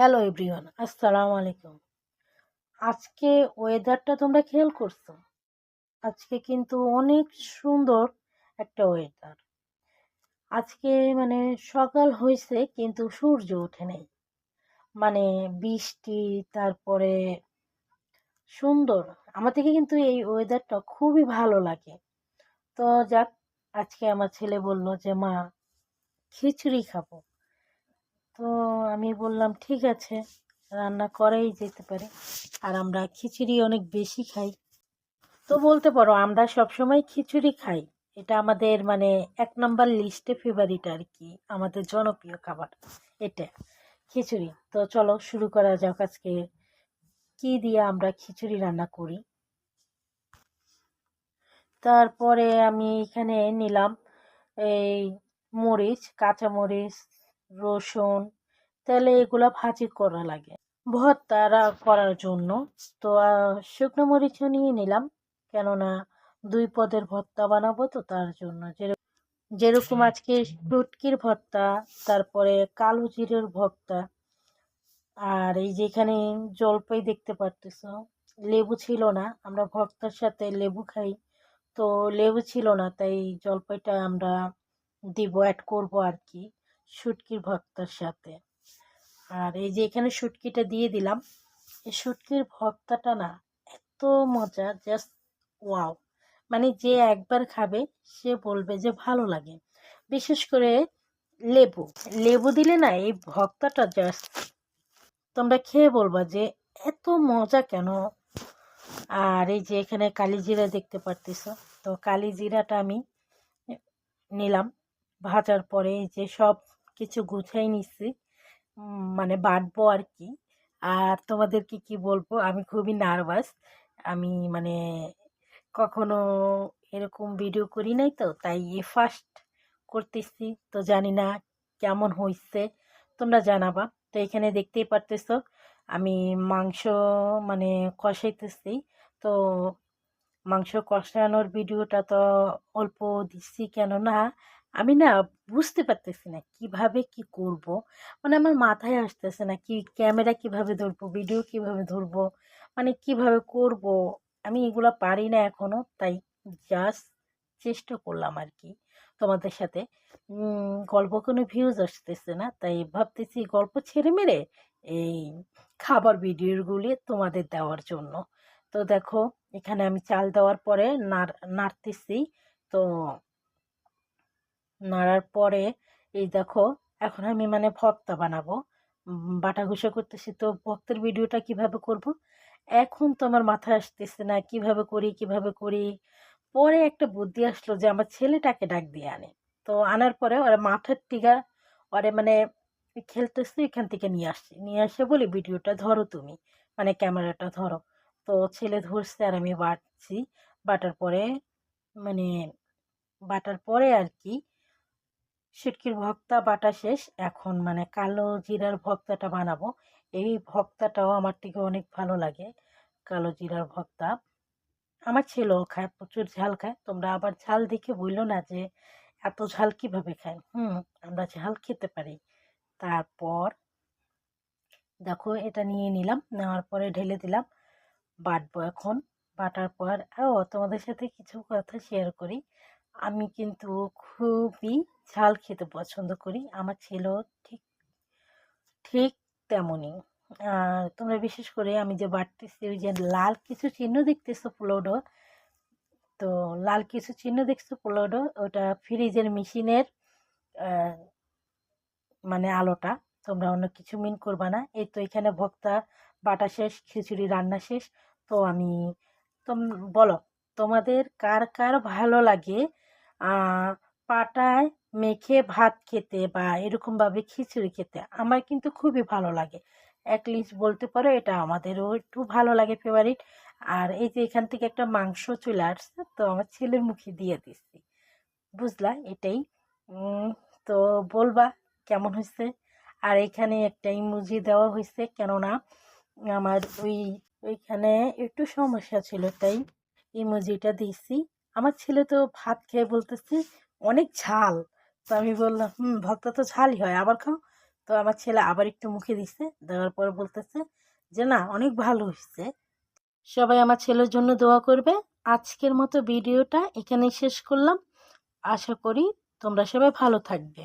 Hello everyone আসসালামু আলাইকুম আজকে ওয়েদারটা তোমরা খেয়াল করছ? আজকে কিন্তু অনেক সুন্দর একটা ওয়েদার আজকে মানে সকাল হয়েছে, কিন্তু সূর্য ওঠে নেই। মানে বৃষ্টি, তারপরে সুন্দর। আমার থেকে কিন্তু এই ওয়েদারটা খুবই ভালো লাগে। তো যাক, আজকে আমার ছেলে বলল যে, মা, খিচুড়ি খাব। তো আমি বললাম, ঠিক আছে, রান্না করাই যেতে পারে। আর আমরা খিচুড়ি অনেক বেশি খাই। তো বলতে পারো, আমরা সবসময় খিচুড়ি খাই। এটা আমাদের মানে এক নম্বর লিস্টে ফেভারিট আর কি, আমাদের জনপ্রিয় খাবার এটা, খিচুড়ি। তো চলো, শুরু করা যাক আজকে। কি দিয়ে আমরা খিচুড়ি রান্না করি? তারপরে আমি এখানে নিলাম এই মরিচ কাঁচা মরিচ রসুন তাহলে এগুলো ভাজি করা লাগে। ভর্তা করার জন্য। তো শুকনো মরিচও নিয়ে নিলাম। কেননা দুই পদের ভর্তা বানাবো তো তার জন্য। যেরকম আজকে টুটকির ভর্তা, তারপরে কালো জিরের ভর্তা, আর এই যেখানে জলপাই দেখতে পারতেছ। লেবু ছিল না, আমরা ভর্তার সাথে লেবু খাই। তো লেবু ছিল না, তাই জলপাইটা আমরা দিব অ্যাড করব আর কি, শুটকির ভর্তার সাথে। আর এই যে এখানে শুটকিটা দিয়ে দিলাম। এই শুটকির ভর্তাটা না এত মজা জাস্ট ওয়াও মানে যে একবার খাবে, সে বলবে যে ভালো লাগে। বিশেষ করে লেবু। লেবু দিলে না এই ভর্তাটা জাস্ট তোমরা খেয়ে বলবা যে এত মজা কেন? আর এই যে এখানে কালি জিরা দেখতে পারতেছ। তো কালি জিরাটা আমি নিলাম। ভাজার পরে এই যে সব কিছু গুছাই নিচ্ছি মানে বাটবো আর কি আর তোমাদেরকে কি বলব? আমি খুবই নার্ভাস। আমি মানে কখনো এরকম ভিডিও করি নাই তো, তাই এ ফার্স্ট করতেছি। তো জানি না কেমন হয়েছে তোমরা জানাবা। তো এখানে দেখতেই পারতেছ, আমি মাংস মানে কষাইতেছি। তো মাংস কষানোর ভিডিওটা তো অল্প দিচ্ছি কেননা আমি না বুঝতে পারতেছি না কীভাবে কি করব। মানে আমার মাথায় আসতেছে না কি ক্যামেরা কীভাবে ধরবো, ভিডিও কীভাবে ধরবো মানে কীভাবে করব? আমি এগুলো পারি না এখনও তাই জাস্ট চেষ্টা করলাম আর কি তোমাদের সাথে। গল্প কোনো ভিউজ আসতেছে না, তাই ভাবতেছি গল্প ছেড়ে মেরে এই খাবার ভিডিওগুলি তোমাদের দেওয়ার জন্য। তো দেখো, এখানে আমি চাল দেওয়ার পরে নাড় নাড়তেছি। তো নাড়ার পরে, এই দেখো, এখন আমি মানে ভক্তা বানাবো। বাটা ঘুষা করতেছি, তো ভক্তের ভিডিওটা কীভাবে করব? এখন তো আমার মাথায় আসতেছে না, কীভাবে করি কীভাবে করি। পরে একটা বুদ্ধি আসলো যে, আমার ছেলেটাকে ডাক দিয়ে আনে। তো আনার পরে ওরা মাথার টিকা ওরে মানে খেলতেছে, এখান থেকে নিয়ে আসছে। নিয়ে আসে বলি, ভিডিওটা ধরো তুমি মানে ক্যামেরাটা ধরো। তো ছেলে ধরছে আর আমি বাটছি বাটার পরে মানে বাটার পরে আর কি সিটকির ভক্তা বাটা শেষ। এখন মানে কালো জিরার ভক্তাটা বানাবো। এই ভক্তাটাও আমার থেকে অনেক ভালো লাগে, কালো জিরার ভক্তা। আমার ছেলেও খায়, প্রচুর ঝাল খায়। তোমরা আবার ঝাল দেখে বলল না যে এত ঝাল কীভাবে খায়? হুম, আমরা ঝাল খেতে পারি। তারপর দেখো এটা নিয়ে নিলাম, নেওয়ার পরে ঢেলে দিলাম বাটবো এখন। বাটার পর, ও তোমাদের সাথে কিছু কথা শেয়ার করি। আমি কিন্তু খুবই ঝাল খেতে পছন্দ করি। আমার ছেলেও ঠিক ঠিক তেমনই। তোমরা বিশেষ করে আমি যে বাড়তেছি ওই যে লাল কিছু চিহ্ন দেখতেছো পোলোডো তো লাল কিছু চিহ্ন দেখছ পোলোডো ওটা ফ্রিজের মেশিনের মানে আলোটা, তোমরা অন্য কিছু মিন করবা না। এই তো এখানে ভক্তা বাটা শেষ, খিচুড়ি রান্না শেষ। তো আমি, তোম, বলো, তোমাদের কার কার ভালো লাগে? পাটায় মেখে ভাত খেতে বা এরকমভাবে খিচুড়ি খেতে আমার কিন্তু খুবই ভালো লাগে। এক অ্যাটলিস্ট বলতে পারো এটা আমাদেরও একটু ভালো লাগে ফেভারিট আর এই যে এখান থেকে একটা মাংস চলে আসছে, তো আমার ছেলের মুখে দিয়ে দিচ্ছি। বুঝলা? এটাই। তো বলবা কেমন হয়েছে? আর এখানে একটা ইমুজি দেওয়া হয়েছে, কেননা আমার ওই, ওইখানে একটু সমস্যা ছিল, তাই ইমোজিটা দিয়েছি। আমার ছেলে তো ভাত খেয়ে বলতেছে, অনেক ঝাল। তো আমি বললাম, হুম ভক্ত তো ঝালই হয়, আবার খাও। তো আমার ছেলে আবার একটু মুখে দিচ্ছে দেওয়ার পর বলতেছে যে, না, অনেক ভালো হয়েছে। সবাই আমার ছেলের জন্য দোয়া করবে। আজকের মতো ভিডিওটা এখানেই শেষ করলাম। আশা করি তোমরা সবাই ভালো থাকবে।